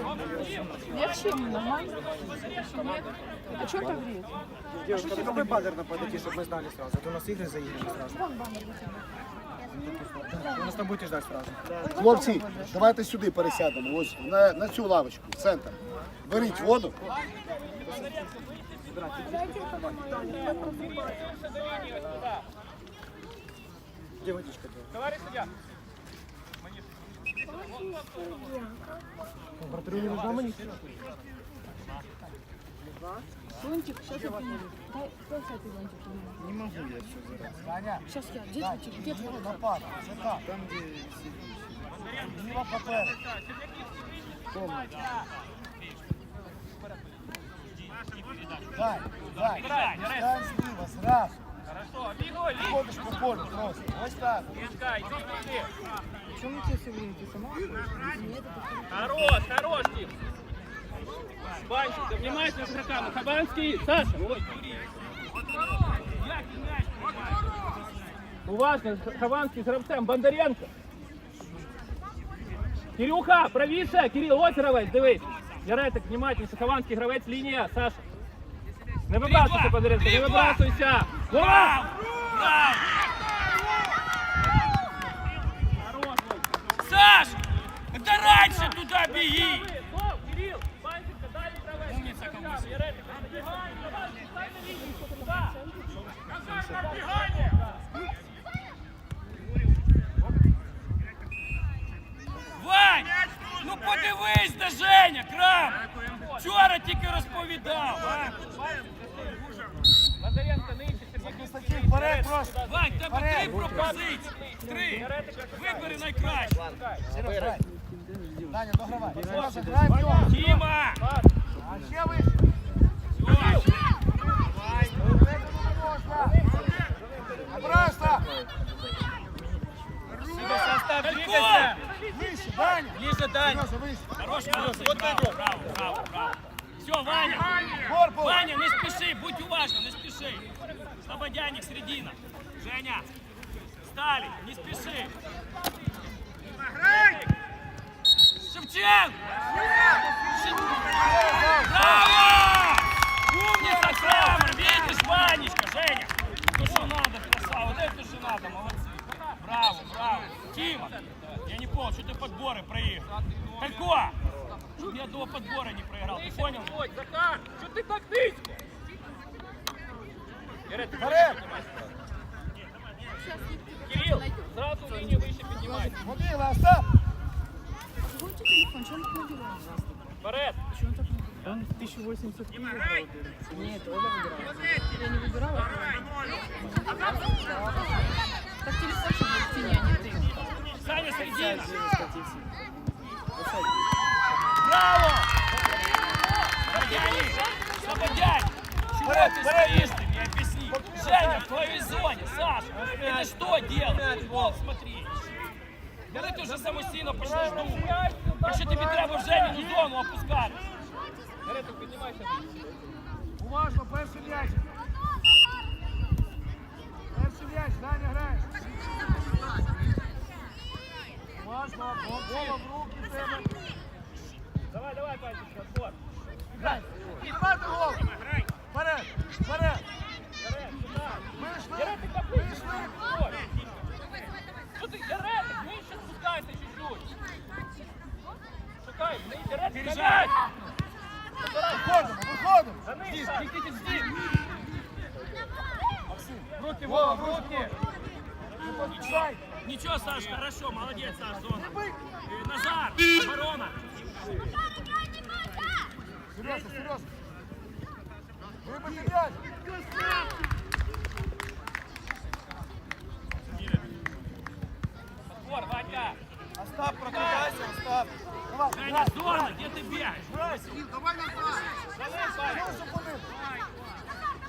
Легче ему, нормально? А что это вред? Девушка, ну какой баннер нам подойти, чтобы мы знали сразу? А то у нас игры заиграны сразу. Вон баннер у тебя. Вы нас там будете ждать сразу. Хлопці, давайте сюди пересядемо. Ось на, на цю лавочку, в центр. Беріть воду. Где водичка? Товарищ судья, Братарю не нужна манишка? Лунтик, сейчас я принесу. Дай, дай сядь, Лунтик. Не могу я все зараз. Сейчас я. Где Лунтик? Где твой? Напад. Чекай. Там, где сидишь. Зліва попереду. Дай, дай. Играй, играй. Стань зліва, зразу. хорошо, бегай, лезь, Ходиш по полю просто. Ось так. Лизка, иди, иди. Почему вы тебе все время? Ты сама Нет, это Хорош, хорош, Тим. Банчик, ты внимательно с игроками. Хабанский, Саша, ой, Юрий. Яркий мяч, Уважно, Хованский с гравцем, Бондаренко. Кирюха, правіше, Кирил, ось гравець, дивись. Яретик, внимательніше, Хованський гравець, лінія, Саша. Не вибрасуйся, Бондаренко, не вибрасуйся! Вова! Саш! Это раньше туда беги! Умница, Камусь! Вань! Ну подивись, де Женя, крам! Вчора тільки розповідав! а? просто. Вань, тебе три пропозиції. Три. Вибери найкраще. Сереж, грай. Даня, догравай. Сережа, грай в нього. Тіма! А ще вище. Все. Обратно. Далеко! Вище, Даня. Ближе, Дань. Сережа, вище. Хорош, молодцы. Браво, браво, браво, браво. Все, Ваня. Корпус. Ваня, не спеши, будь уважен, не спеши. Слободяник, середина. Женя, стали, не спеши. Шевченко! Браво! Умница, Крамер, видишь, Ванечка, Женя. То, что надо, красава, вот это же надо, молодцы. Браво, браво. Тима, я не понял, что ты подборы проиграл. Талько, чтоб ни одного подбора не проиграл, ты понял? Захар, що ти так низько? Кирилл, сразу линию выше поднимай. Мобила, Остап. Лунтик телефон, что он так не делает? Вперед. Почему он так не делает? Он 1080 Нет, Оля выбирала. Я не выбирала. Так телефон, чтобы в тени, а не ты. Саня, середина. Браво! Слободяник, Слободяник. Чего ты стоишь? Женя, в твоей зоне, Саша, это что делать? Вот, смотри. Коли ти вже самостійно почнеш думати, якщо тобі треба в Женіну зону опускати. Яретик, піднімайся. Уважно, перший м'яч. Перший м'яч, Даня, граєш. Уважно, голову в руки в тебе. Давай, давай, Пальчик, отбор. Грай. Підбати гол. Вперед, вперед. Переезжай. Виходимо, виходимо. За ним, Здесь, криките здесь. Руки, Вова, Вова, руки. Подпускай. Ничего, Саш, хорошо, молодец, Саш, зона. Назар, оборона. Серйозно, серйозно. Вибити м'яч. Отбор, Ванька. Остап, прокидайся, Остап. Давай, Женя, грай, зона, грай. где ты бегаешь? Грай, давай назад. За ним, Ваня. Чого зупинив?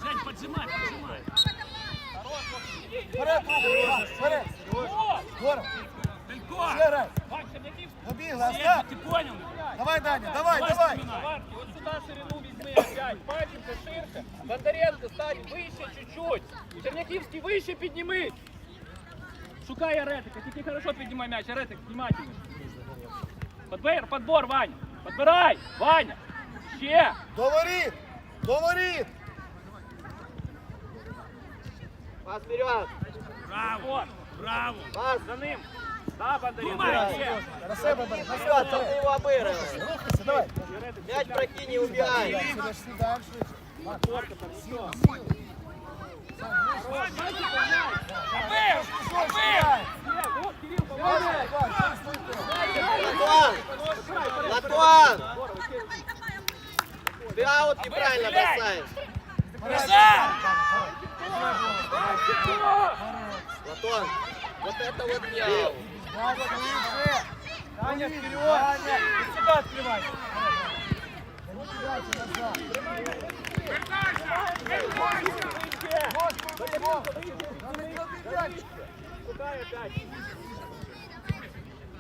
Жень, поджимай, поджимай. Хорош, вот, иди, иди. Вперед, руку, грай, вперед. Вот. Здорово. Далеко. Ще грай. Вань, Черняківський. Набігла, Сеня, Остап. ты понял? Давай, Даня, давай, Давай, давай. вспоминай. Ваньки, вот сюда ширину візьми опять. Пальченко ширше. Бондаренко стань вище чуть-чуть. Черняківський вище підніми. Шукай Яретика, тільки хорошо піднімай м'яч. Яретик, внимательно. Подбор, подбор, Вань. Подбирай! Ваня! Ще! До воріт! До воріт! Пас вперед! Браво! Браво! Пас! За ним! Да, Бондаренко! Думай! Ще! На себе бери, на Вперед, там ты его обыгрываешь! Рухайся, давай. Мяч прокинь, не убегай! Сидиш, сідаєш швидше. Побив! Побив! Ще! Вот, Кирилл, помогай! Латуан! Латуан! Ты аут неправильно бросаешь! Назад! Латуан! Вот это вот не аут! Таня, вперед! Таня, сюда открывай!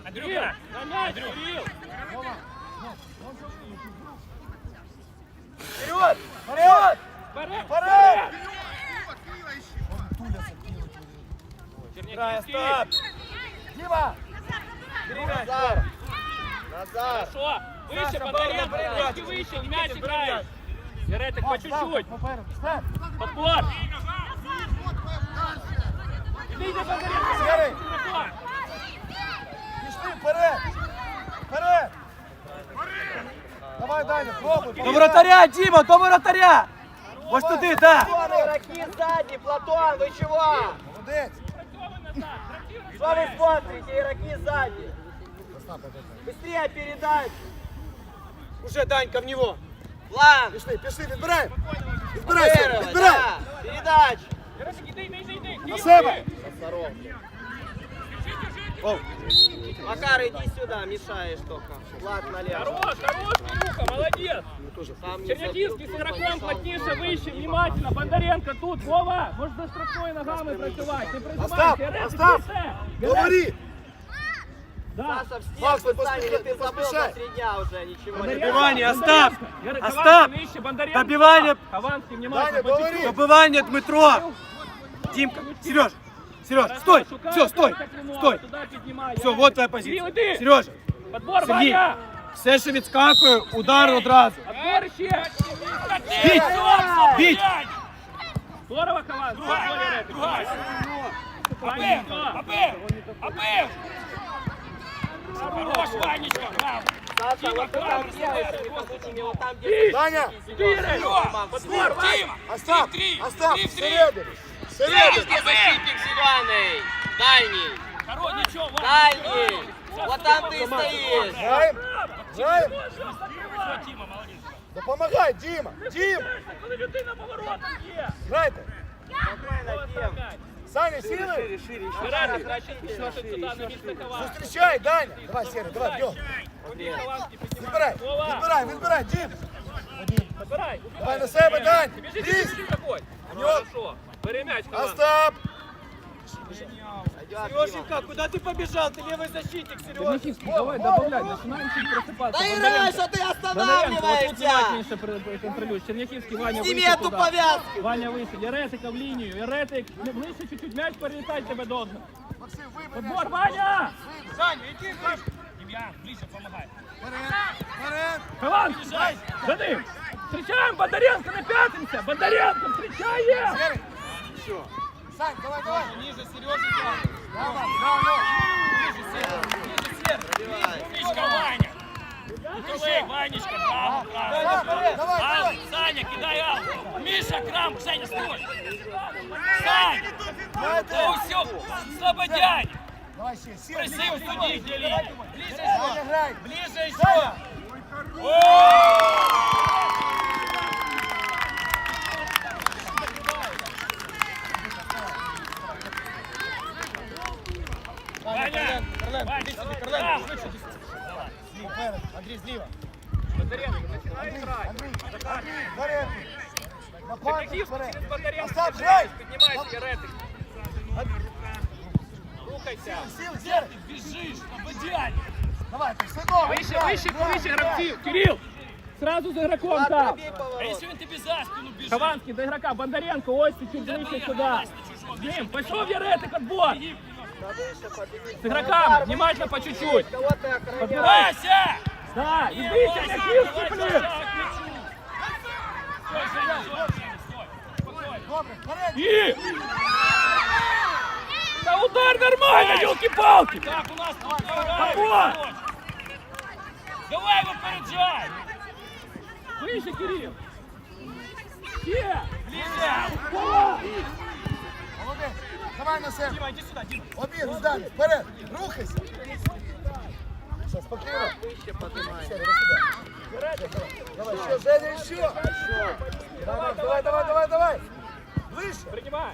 Андрюха! На мяч, Кирилл! Вперед! Вперед! Вперед! Вперед! Черняківський! Дима! Назар! Назар! Хорошо! Выше, Бондаренко! Выше, мяч играешь! Яретик, по чуть-чуть! Подбор! Иди, Бондаренко! Серый! Игрока! Пішли вперед! Вперед! Давай, Даня, пробуй! До вратаря, Дима, до вратаря! Ось туди, да! Игроки сзади, Платон, вы чего? Молодець! Что вы смотрите, игроки сзади? Быстрее передать! Уже, Данька, в него! План! Пішли, пішли, відбирай! Відбирайся, Первый, відбирай! да! Передач! Яретик, иди, иди, иди, иди! На себе! Макар, иди сюда, мешаешь только. Влад налево. Хорош, хорош, Кирюха, молодец! Там не Черняківський з забил, игроком помешал. плотніше, вище, внимательно. Бондаренко тут, Вова, можеш за штрафною ногами працювати. Не працювати, Остап, Яретик, Остап! більше. Говори! Да. Саша, в Макс, стенку не стань, или поспешай, ты забыл поспешай. за три дня уже, ничего не Бондаренко, Добивание, Бондаренко. Остап! Ярик, Остап! Хованский нижче, Бондаренко. Добивание. Хованский, внимательно, Даня, говори. по чуть-чуть. Добивание, Дмитро! Димка, Сереж! Сереж, стой! Шукай, Все, стой! как ему, Стой! Туда піднімай, Все, Ярик. вот твоя Кирилл, позиція. іди. Сережа, Подбор, Сергій, Ваня! все, що відскакує, удар одразу. Подбор ще! Бить! Бить! Здорово, Хованский! Другая, Подбор, Ярик. другая! Ваня, Побив! Побив! Побив! Хорош, Ванечка, браво! Саша, Дима, вот там браво, делай, Саша, после ними, вот там, где... Даня! Серега! Подбор, Дима! Остап! Три, три! Остап! Три в три! Всередину! Всередину! Дальний защитник зеленый! Дальний! Хорош, ничего, Ваня! Дальний! Вот там ты и стоишь! Граємо! Граємо! Все, Дима, молодец! Допомагай, Діма! Дім! Коли людина поворотом є! Грайте! Спокойно, Дим! Саня, сіли! Ярик, краще пішов сюди на місце Хованського. Зустрічай, Даня! Давай, Сірий, давай, бьем! Ході, Хованський, піднімай. Відбирай! Вова, Відбирай, відбирай, Дім! Подбирай, Давай на себе, Дань! Біжи, Лізь! біжи, заходь. Нього. Хорошо. Бери м'яч. Остап! Сереженька, куда ты побежал? Ты левый защитник, Сережа. Давай, добавляй, начинаем чуть просыпаться. Да играй, что ты Бондаренко, вот тут останавливаешься! контролюешь. Черняхівський, Ваня, Сними эту повязку! Ваня выше, Яретика в линию, Яретик, ну, ближе чуть-чуть, мяч прилетать тебе должен. Максим, вибери! Подбор, Ваня! Саня, иди ближе! Демьян, ближе, помогай! Вперед! Вперед! За ним! Встречаем Бондаренко на пятимся! Бондаренко, встречаем! Сірий! Сань, давай, давай! Ниже, Сережа! Давай, давай! Ниже, Сережа! Ниже, Сережа! Умничка, Ваня! Укажи, Ванечка, браво, браво! Давай, давай, Ал, давай! Саня, кидай ал! Миша, Крам, Саня, стой! Сань! Да все, судей, где линия. Ближе еще! Ближе еще! Саня! Ваня! Ваня, иди сюда, Крам! Зліва, вперед! Андрій, зліва! Бондаренко, начинай играть. Андрій! Андрій! Вперед! На пальці Черняхівський вперед! через Бондаренко. Остап, встречаешь, грай! Поднимайся, Яретик. Рухайся. Сіл, Сірий! Бежишь, слободяне! Давай, ти все добре! Выше, грай, выше, грай, выше, грай. гравців. Кирилл, сразу за игроком Влад, там. пробей А поворот! если он тебе за спину бежит? Хованский до игрока. Бондаренко, ось чуть ближе сюда. Дим, пошел Яретик, отбор. Повыше, поднимись. с игроками, внимательно по чуть-чуть. Кого ты охраняешь? Подбирай. Вася! Да, Черняхівський, давай, блин! И! Да удар нормально, елки-палки! Так, у нас тут Давай! Давай выпереджай! Выше, Кирилл! Все! Ближе! Молодець. Давай на себе. Дима, иди сюда, Дима. Обіг, Далі, вперед. Рухайся. Все, спокійно. Выше поднимай. Сергій, до сюди. Давай, ще, Женя, ще. Давай, давай, давай, давай, давай. Ближче. Принимай!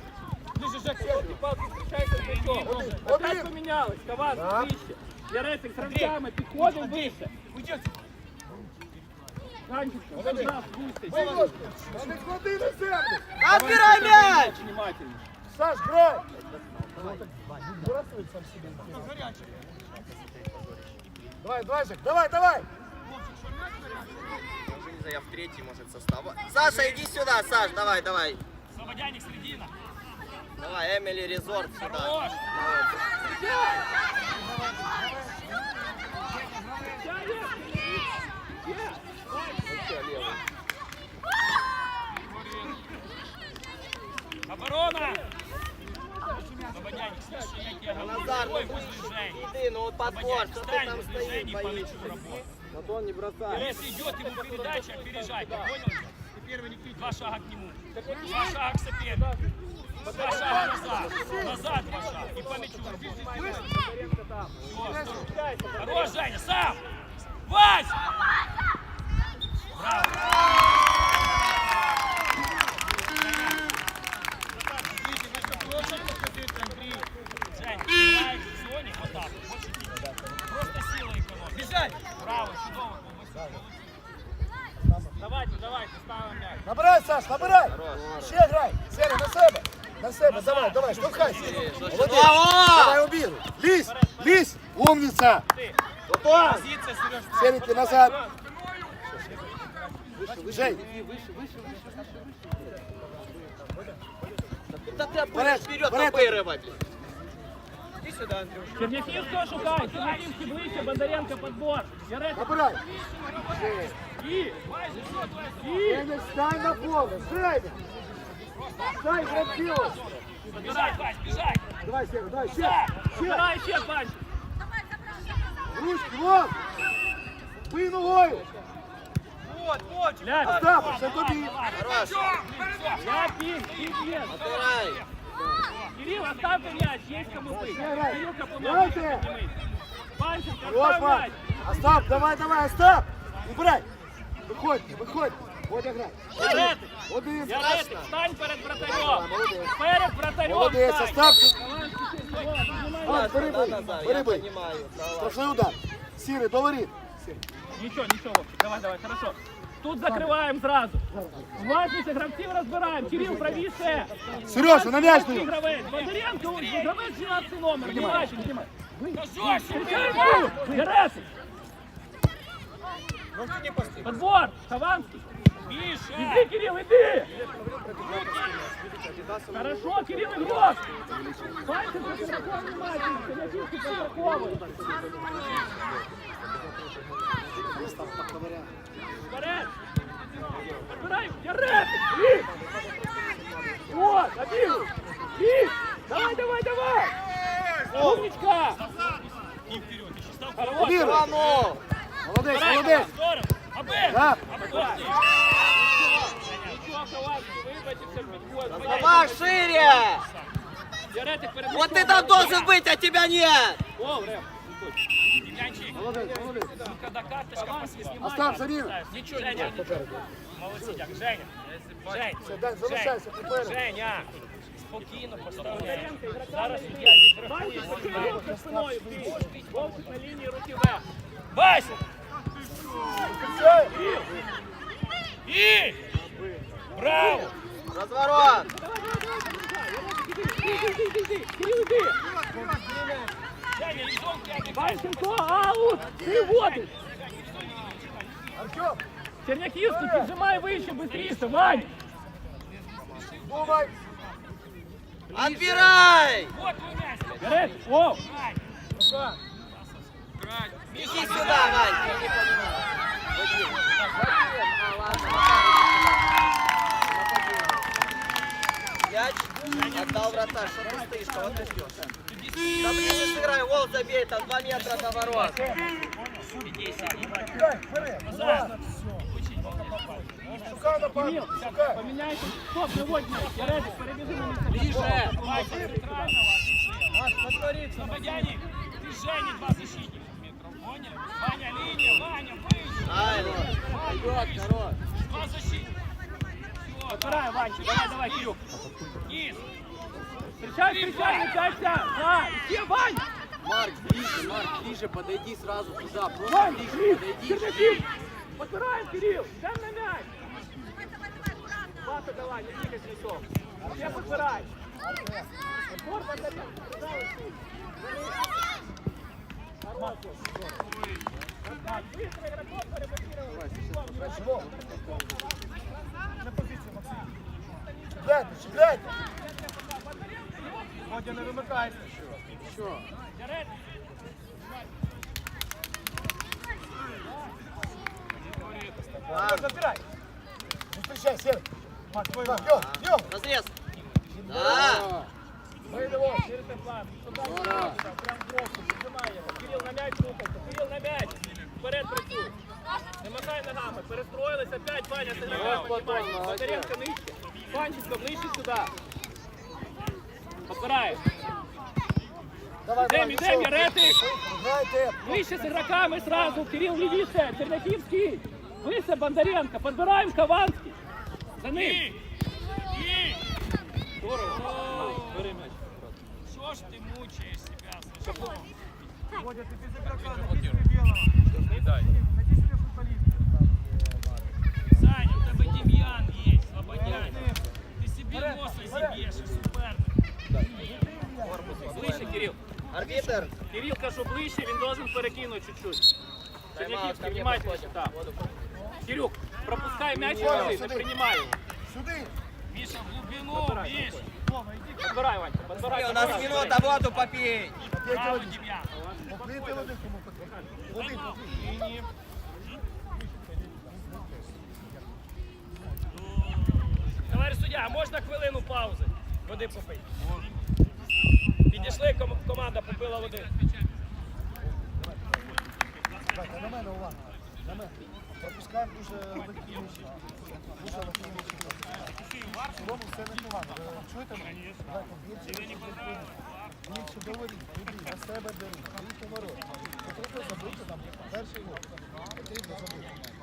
Ближе, Жек, елки-палки, встречайся с мячом! Один, Опять один. поменялось, Кован, Да. выше! Яретик, с рывками, підходим выше! Уйдете. Ганчик, концентрат, выше! Володь, та не клади на землю. Отбирай мяч! Внимательно! Саш, грай. Давай, давай, Жек, давай, давай. Я в третий, может, состав. Саша, иди сюда, Саш, давай, давай. Слободяник, середина. Давай, Эмили Резорт сюда. Хорош. Оборона! Слободяник, слушай, я тебя говорю, Назар, ну иди, ну вот подбор, что ты там стоишь, боишься? Вот он не бросает. Если идет ему передача, опережай, ты понял? Ты первый не кричь, два шага к нему. Два шага к сопернику. Два шага назад. Назад два шага. И по мячу. Стой. Хорош, Женя, сам! Вась! Браво! Жень, играешь в зоне, вот так, вот, больше не Просто сила экономит. Бежать! Браво, чудово, Давайте, давайте, ставим мяч. Набирай, Саш, набирай. Ще грай. Сергій, на себе. На себе, давай, давай, штовхайся. Молодець. Давай обігруй. Лізь, лізь. Умниця. Позиция, Сереж. Сергій, ти назад. Жень, Да ты Вперед, будешь вперед вперед. напырывать. Иди сюда, Андрюш. Черняхівського шукай, Черняхівський ближче, Бондаренко подбор. Яретик, набирай. і, і, Женя, стань на поле. Женя. Стань, грабіло. Бежать, Вась, бежать! Давай, Сергій, давай! Ще. забирай ще панч. Ручки, вон. Бий ногою. Вот, вот! Остап, все тобі. Хорош. ляпь, пин, пин, пин. Отбирай. Кирилл, оставьте мяч, есть кому быть. Играйте. Панченко, Вот, оставь мяч. Остап, давай, давай, Остап. Убирай. Виходь, виходь. Водя грай. Яретик, Один. Яретик, встань перед вратарем. Молодець. Перед вратарем Молодець, встань. Остап. Давай, спеши, давай, поднимай. Вань, бери Да, бий, Назар, бери я бий. понимаю. Давай. Страшний удар. Сірий, до воріт. Сірий. Ничего, ничего, Вовчик, давай, давай, хорошо. Тут закрываем сразу. Власніше гравців розбираємо. Кирилл, правіше. Сережа, на м'яч Гравець, дай. гравець. Бондаренко, ось, гравець 12 номер. Внимательно, внимательно. Да жестче! Встречай, Яретик. Подбор, Хованский. Миша! Иди, Кирилл, иди! Хорошо, Кирилл, игрок! Пальцем широко внимательно, Черняхинский подстраховывает. Вперед! Подбирай, Яретик! И! Вот, забил! И! Давай, давай, давай! Умничка! Хорош! Молодець. Здорово! Абе! Да. Обходи! Давай шире! Яретик, перед Вот мячом. ты там должен быть, а тебя нет! О, Рэм, Демьянчик, Молодець, молодець. когда карточка посвистит. Остап, заміна. Ничего, Женя. Молодцы, дяк. Женя. Жень. Все, дай, залишайся, попереду. Женя. Спокійно поставляй. Зараз суддя відрахує. Вовчик, Вовчик спиною, бій. Вовчик на лінії руки вверх. Вася! Все. І! Браво! Разворот! Иди, иди, иди, иди. Кирилл, иди. Женя, лизон пятый. Ващенко, аут. Ты водишь. Артем, Черняхівський, піджимай вище, быстріше, Вань. думай. Отбирай! Вот твой мяч. Ярет, о, Играй. Иди сюда, Вань. А, ладно. Мяч отдал вратарь. Что ты стоишь? Кого ты ждешь? Да ближе сыграй, гол забей, там 2 метра до ворот. Пам'ять, шукай. Поменяйте. Стоп, мяч. Яретик, перебежи на место. Ближе. Слободяник, ты Женя, два защитника. Поняли? Ваня, линия, Ваня, выше. Ай, пойдет, хорош. Два защитника. Подбирай, Ванчик. Давай, давай, Кирюк. Низ. Встречай, встречай, мячайся. Да, иди, Вань. Марк, ближе, Марк, ближе подойди сразу туда. Просто Вань, ближе подойди. Черняков. Подбираем, Кирилл. Дай на мяч. Паса давай, не двигай мячом. Все подбирай. Отбор, подбирай. Так, быстро игроков перебазировал. На позицію, Максим. Чіпляйте, чіпляйте. Водя не вимикайся. Забирай. Не встречай, Серый. Макс, твой Так, Йо, Йо. Разрез. Да. Мы его через план. Сюда, сюда, прям в бровку, піджимай його. Кирил на м'яч рухайся, Кирил на м'яч. Вперед працюй. Не махай ногами, перестроились опять, Ваня, ти ногами піднімай. Бондаренко нижче. Панченко, ближче сюди. Подбираєш. Давай, Ідем, Ваня, ідем, що? Яретик. Грайте. Вище з игроками сразу. Кирилл левише, Черняківський. Вище Бондаренко. Подбираємо Хованський. За ним. И. И. Здорово. Бери м'яч. Что ж ты мучаешь себя, Сашко? Водя, ти без игрока, найди собі білого. Не дай. Найди собі футболіста. Саня, у тебе Дем'ян є, Слободяник. Ти собі носа зіб'єш, і суперник. Ближче, Кирилл. Арбитр. Кирилл, кажу, ближче, він должен перекинути чуть-чуть. Черняківський, ко мне внимательно. подходит. Так. Кирюк, пропускай мяч, Понял, не сюди. принимай его. Сюди. Міша, в глибину, Подбирай, Міш. Подбирай, Ванька, подбирай. У нас подбирай. минута, воду попей. Право, Дем'ян. Поплити води, кому потрібно. Води, поплити. Товариш суддя, можна хвилину паузи? Води попити. Підійшли, ком- команда попила води. Давайте, на мене увага. На мене. Пропускаємо дуже легкі. Дуже м'ячі. В цілому все непогано. Ви Чуєте мене? Давайте більше більше. Туди, на себе беріть. Більше ворот. Потрібно забити там перший гол. Потрібно забити.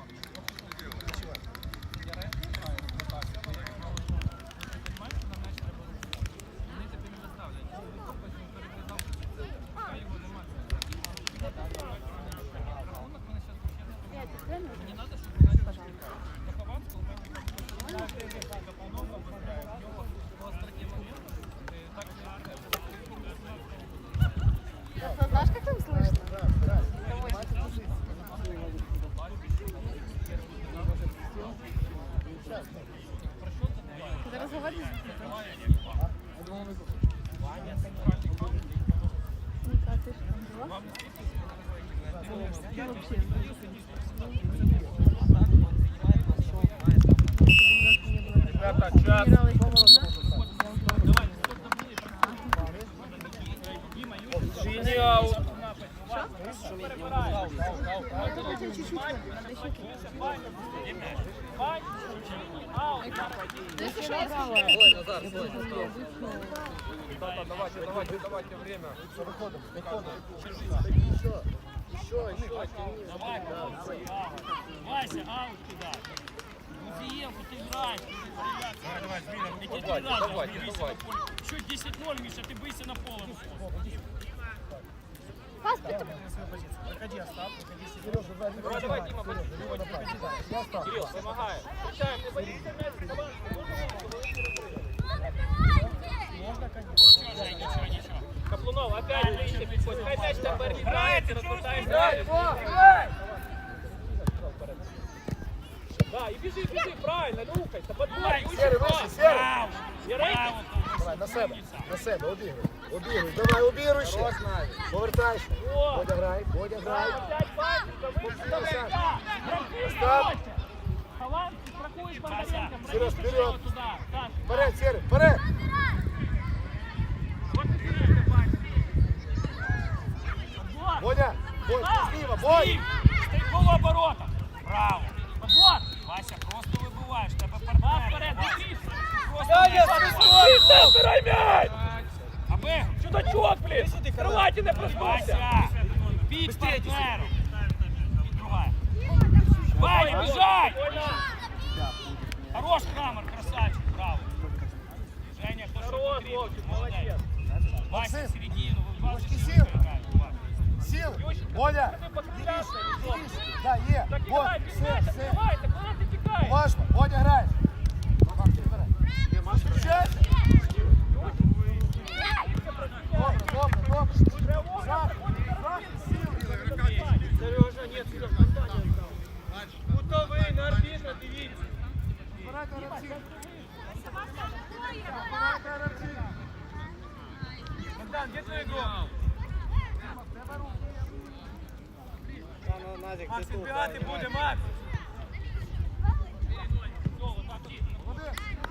Вася, аут кидай. Муфиенко, ты играешь. Давай, давай, Давай, давай, давай. Еще 10-0, Миша, ты быстро на поле. Пас, это- Проходи, Остап, проходи себе. Сережа, сзади. Давай, давай, Дима, Сережа, Дима направо. Я став. Кирилл, помогай. Встречаем, не боится мяч, команда. Ничего, Жень, ничего, ничего. Каплунов, опять ближче підходь. Хай мяч тепер літає, ти розвертаєшся. Да, і біжи, біжи, правильно, рухайся, подборь, Серый, ключик, выше, Серый. Браво! Ярей, Браво! Давай, на себе, на себе, обігруй. Обігруй, давай, обігруй ще. Повертайся. О! Бодя грай, Бодя грай. Опять Ванечка, выставляй, да. Браки, Остап. Володя. Хованский, страхуешь Бондаренко, Сереж, проедешь вперед. его туда. Так, Вперед, Сергій, вперед. вот и Сережка, Ваня. Вот. Бодя, Бодя, Да. зліва, Бодя. Стій! Стій полуоборота! Браво! Вот. Вася, просто вибиваєш, тебе Пас партнер. вперед, быстрее. Просто Даня, не свисток! забивай. Забирай м'яч! Аби! Чудачок, блин. Крылатин не проснулся. Вася! Під партнером! Другая. Ваня, бежай! Спокойно. Хорош Крамер, красавчик, браво! Женя, кто что Хорош, потребует, Вовчик, молодец! молодец. Вася, Максим. середину, вы Трошки Вася, сил. играет, Вася. Сіл. Ющенко, Бодя. ты подключался, Ещё. Так, є. Так Бодя, играй, все, передача, все. Уважно, Бодя грай. Включайся. Добре, добре, добре. Зад, зад, сіл. Сережа, нет, Сережа, Наталья стал. Кутовий, на арбітра, дивіться. Збирайте гравців. Збирайте гравців. Богдан, где твой игрок? Макс, відбігати буде, Макс.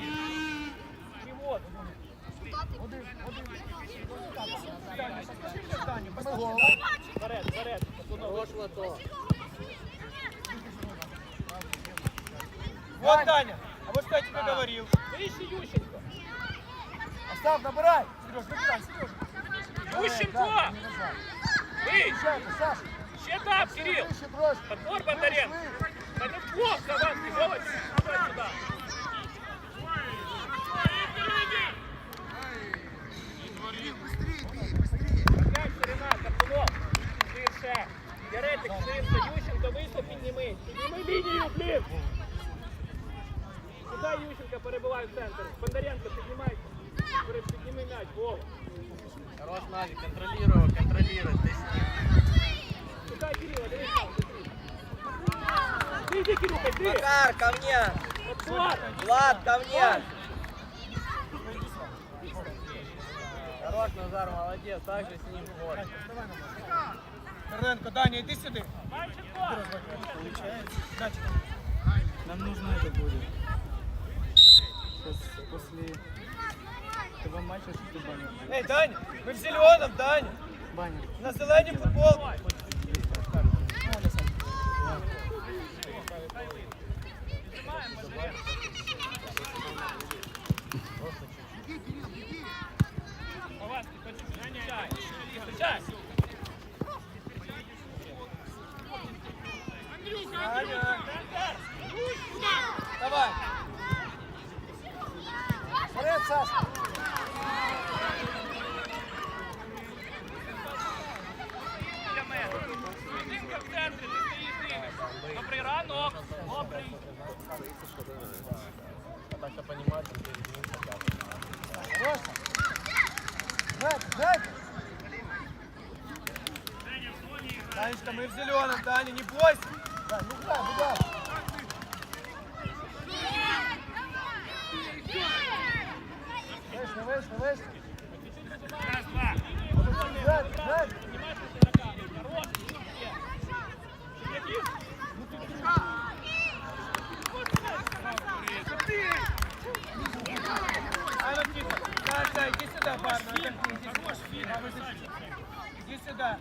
І от. Один, один. Таня, скажи Таню, Ми голову. Вперед, вперед. Хорош, Лото. Вот, Таня, а вот что я тебе говорил. Ищи Ющенко. Остап, набирай. Сереж, набирай, Сережа. Так, Ющенко! Включайте, Саша. Ще так, Кирилл! Подбор Бондаренко! Да не плохо, Ванский, молодец! Давай сюда! Ширше! Яретик, ширше, Ющенко, вийшло, підніми! Підніми лінію, блін! Куди Ющенко перебиває в центр? Бондаренко, піднімайся! Пере- Підніми м'яч, Вова! Хорош, Назик, контролируй, контролируй. Ты с ним. Шукай Кирилла, дивись там, быстрее! Ты иди, Кирилл, иди! Макар, ко мне. Подбор! Влад, ко мне. Хорош, Назар, молодец. Так же с ним. Вот. Терненко, Даня, іди сюди. Мальченко! Нам нужно это будет. После этого матча что ты баннер? Ей, Даня, ми в зеленому, Даня. Баннер. На зеленій футбол. Хованский, встречай! Встречай! Даня. Давай. Вперед, Саша. Біля мене. Людинка в центрі, ти стоїш дивишся. Добрий ранок. Добрий. Хорош. Грайте, грайте. Данечка, ми в зеленому, Даня, не бойся. Да, ну грай, будь Да, да, иди сюда, отдохни, Иди сюда.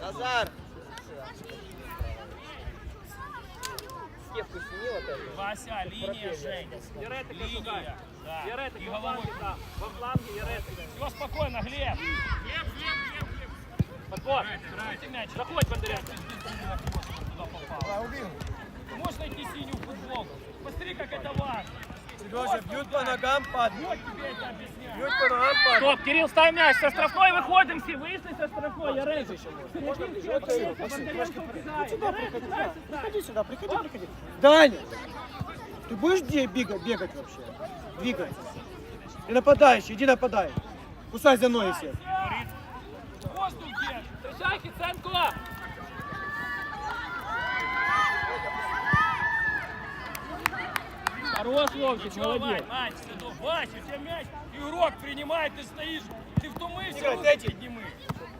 Назар. Кепку сними вот эту. Вася, линия, Женя. Линия. Да. Яретик, И во головой. да. Во фланге Яретик. Все спокойно, Глеб. Подбор. Крути мяч. Заходь, Бондаренко. Туда попал. Давай, убігли. Ты можешь найти синюю футболку? Посмотри, как это важно. Сережа, бьют по ногам, падают. Вот тебе это объясняю. Бьют по ногам, падают. Стоп, Кирилл, ставь мяч, со штрафной выходим все, вышли со штрафной, я режу. Приходи сюда, приходи, приходи. Даня, ты будешь где бегать, бегать вообще? Двигаться. Ты нападающий, иди нападай. Кусай за ноги всех. Воздух держи. Встречай, Киценко! Хорош, Вовчик, Чего, молодец. Вань, Вань, ну, Вася, у тебя мяч, и урок принимает, ты стоишь, ти втомився, Ігор, руки третій. підніми.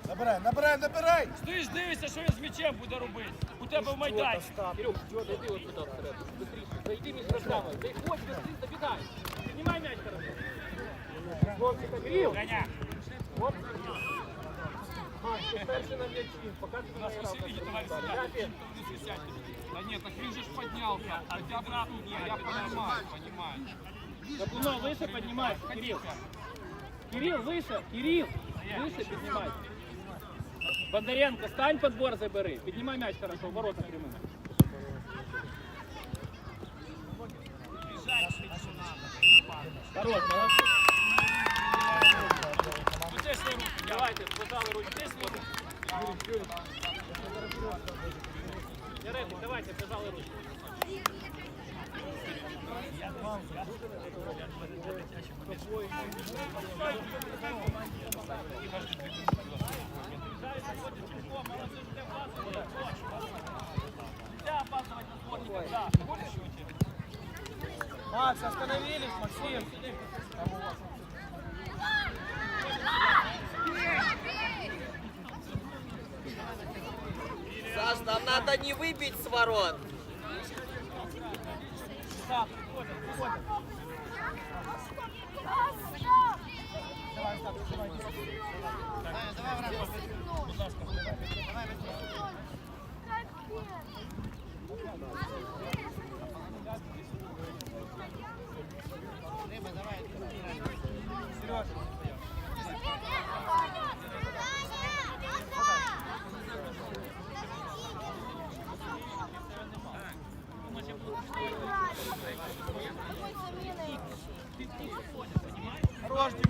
Набирай, набирай, набирай. Стоїш, дивишся, що він з м'ячем буде робити. У тебе в майданчик. Кирюх, зайди вот сюда всередину, быстрее. Зайди между программой. Заходь, быстрее, забегай. Поднимай мяч, хорошо. Вовчик, Кирилл. Коня. Оп. Маш, ти перший на м'ячі. Поки ти не грав. Сиди, давай сюда. Ляпі. Да нет, так він же ж поднялся. А ты обратно, не, я понимаю, понимаю. Запуно, выше поднимайся, Кирилл. Кирилл, выше, Кирилл. Выше поднимайся. Бондаренко, стань подбор забери. Піднімай мяч хорошо, в ворота прямым. Хорош, молодцы. Оце свої руки, Давайте, пожалуй, руки. оце свої руки. Яремик, давайте, пожалуй, руки. Нельзя опаздывать на сбор никогда. Помнишь, что у тебя? Макс, остановились, Максим. Саш, нам надо не выбить с ворот. Хорош,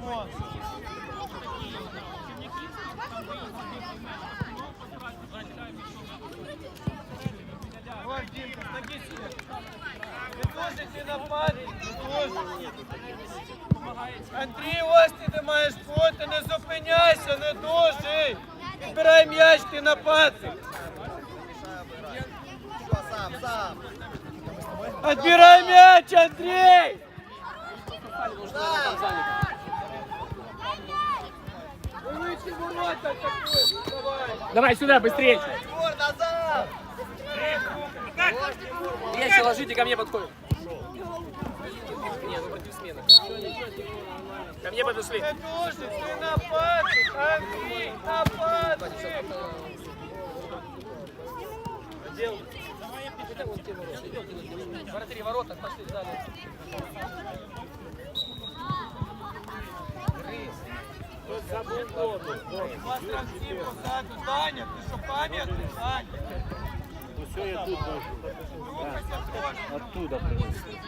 Димон. Хорош, Димка, с ноги себе. Ти дуже ти нападник, дуже. Андрій, ось ти де маєш бути, не зупиняйся, не дуже. Підбирай м'яч, ти нападник. Всё, сам, сам. Отбирай м'яч, Андрій! Вылечи давай. Сюда, быстрее. Вещи ложите, ко мне подходит. Нет, ну против смены. Ко мне подошли. Не дуже, ти нападник, Андрій, нападник. Вратари ворота, пошли далее. Вас там всі позаду. Даня, ти що пам'ятник, Даня? Все, я тут Рухайся трошки. Оттуда принесли.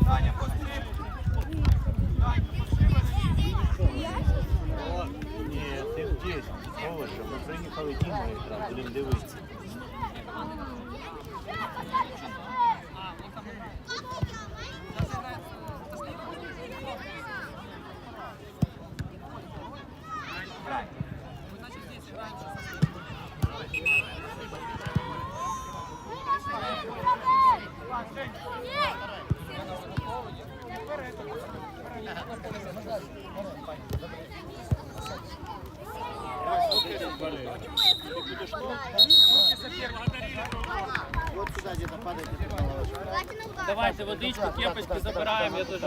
Даня, пострибуй. Даня, пострибуй. Ні, ти здесь, Солоша, ми приїхали Діма якраз, будемо дивитися. Давайте водичку, кепочки забираем. Я тоже